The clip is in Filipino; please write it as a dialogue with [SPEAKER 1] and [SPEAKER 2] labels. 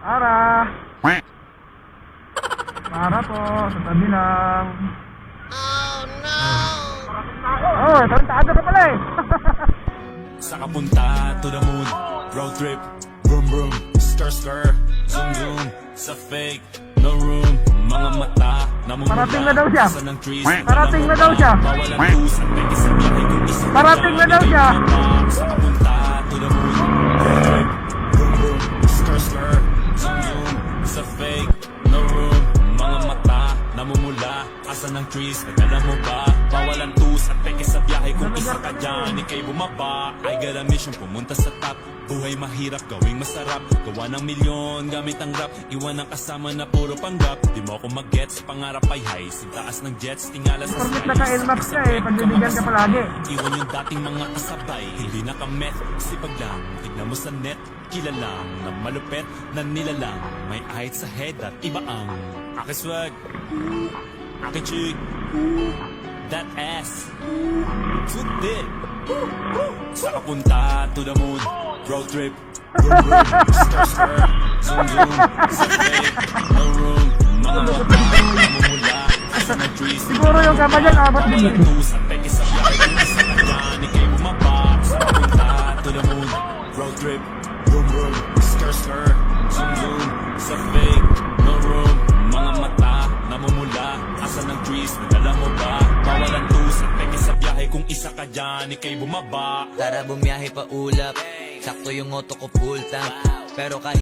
[SPEAKER 1] Para. Para po, sa tabi lang. Oh no! Oh, tarantado ka pala eh.
[SPEAKER 2] Sa kapunta to the moon Road trip Vroom vroom Skr skr Zoom zoom Sa fake No room Mga mata Namumula
[SPEAKER 1] Parating na daw siya.
[SPEAKER 2] Sa ng trees
[SPEAKER 1] Parating na daw siya. Parating na daw siya.
[SPEAKER 2] Namumula Asa ng trees? Nagala mo ba? Bawalan tus At dyan Ika'y bumaba I got a mission Pumunta sa top. Buhay mahirap Gawing masarap. Gawa ng milyon Gamit ang rap. Iwan ang kasama na puro panggap. Di mo ako mag-gets Pangarap ay high. Sintaas ng jets Tingala sa
[SPEAKER 1] Permit na ka Elmax ka eh, pagbibigyan ka palagi.
[SPEAKER 2] Iwan yung dating mga kasabay. Hindi na kamet, sipag lang. Tignan mo sa net, kilalang Na malupet, na nilalang. May ahit sa head at iba ang Aking swag Aking chick That ass Thick Sa kapunta to the moon. Road trip. Vroom vroom Skr skr Zoom zoom. Sa No room. Mga mata Namumula trees.
[SPEAKER 1] Siguro yung kama dyan, apat din.
[SPEAKER 2] Peke sa ikay bumaba. Sa to the moon. Road trip, vroom vroom Skr skr, zoom zoom. Sa fake, no room. Mga mata, namumula Asa ng trees, nadala mo ba? Bawalan tus dyan, ikay bumaba.
[SPEAKER 3] Tara bumiyahe pa ulap. Sakto yung auto ko full tank. Pero kahit